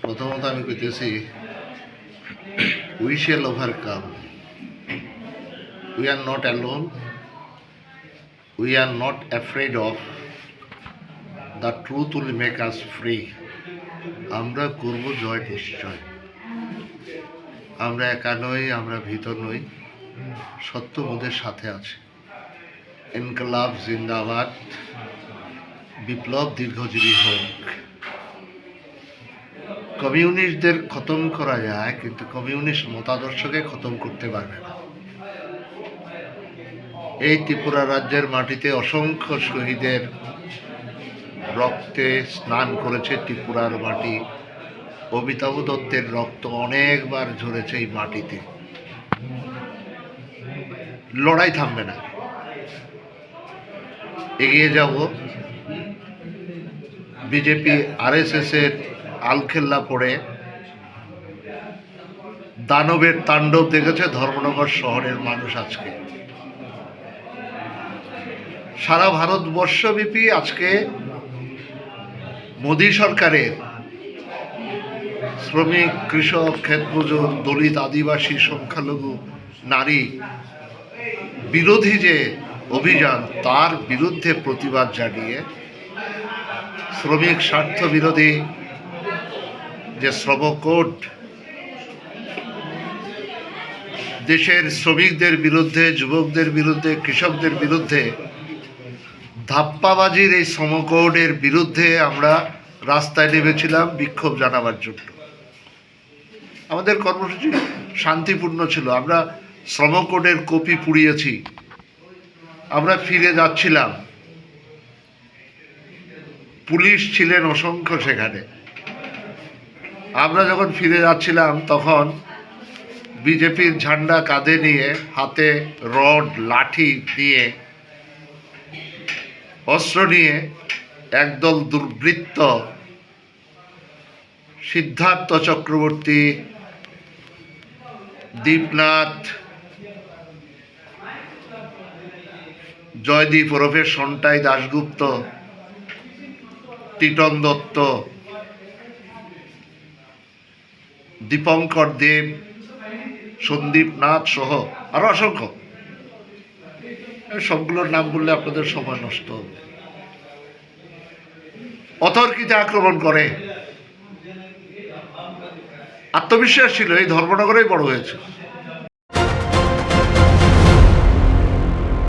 প্রথমত আমি কইতেছি we shall overcome we are not alone we are not afraid of the truth will make us free আমরা করব জয় নিশ্চয়। আমরা একা নই, আমরা ভিতর নই। সত্য মোদের সাথে আছে। ইনকলাব, জিন্দাবাদ। বিপ্লব দীর্ঘজীবী হোক। কমিউনিস্টদের খতম করা যায়, কিন্তু কমিউনিস্ট মতাদর্শকে খতম করতে পারবে না। এই ত্রিপুরা রাজ্যের মাটিতে অসংখ্য শহীদের রক্তে স্নান করেছে ত্রিপুরার মাটি। অমিতাভ দত্তের রক্ত অনেকবার ঝরেছে এই মাটিতে। লড়াই থামবে না। এগিয়ে যাব। বিজেপি আরএসএস এর আলখেল্লা পড়ে দানবের তাণ্ডব দেখেছে ধর্মনগর শহরের মানুষ আজকে। সারা ভারতবর্ষব্যাপী আজকে মোদী সরকারের শ্রমিক, কৃষক, ক্ষেতমজুর, দলিত, আদিবাসী, সংখ্যালঘু, নারী বিরোধী যে অভিযান, তার বিরুদ্ধে প্রতিবাদ জানিয়ে শ্রমিক স্বার্থ বিরোধী যে কোড দেশের শ্রমিকদের বিরুদ্ধে, যুবকদের বিরুদ্ধে, কৃষকদের বিরুদ্ধে ধাপ্পাবাজির এই শ্রমকোডের বিরুদ্ধে আমরা রাস্তায় নেমেছিলাম বিক্ষোভ জানাবার জন্য। আমাদের কর্মসূচি শান্তিপূর্ণ ছিল, আমরা শ্রমকোডের কপি পুড়িয়েছি, আমরা ফিরে যাচ্ছিলাম। পুলিশ ছিলেন অসংখ্য সেখানে। আমরা যখন ফিরে যাচ্ছিলাম, তখন বিজেপির ঝান্ডা কাঁধে নিয়ে, হাতে রড, লাঠি নিয়ে অস্ত্র নিয়ে একদল দুর্বৃত্ত সিদ্ধার্থ চক্রবর্তী, দীপনাথ, জয়দীপ ওরফে সন্টাই দাশগুপ্ত টিটন দত্ত দীপঙ্কর দেব সন্দীপ নাথ সহ আরও অসংখ্য। সবগুলোর নাম বললে আপনাদের সময় নষ্ট হবে। অতর্কিতে আক্রমণ করে? আত্মবিশ্বাস ছিল, এই ধর্মনগরেই বড় হয়েছে।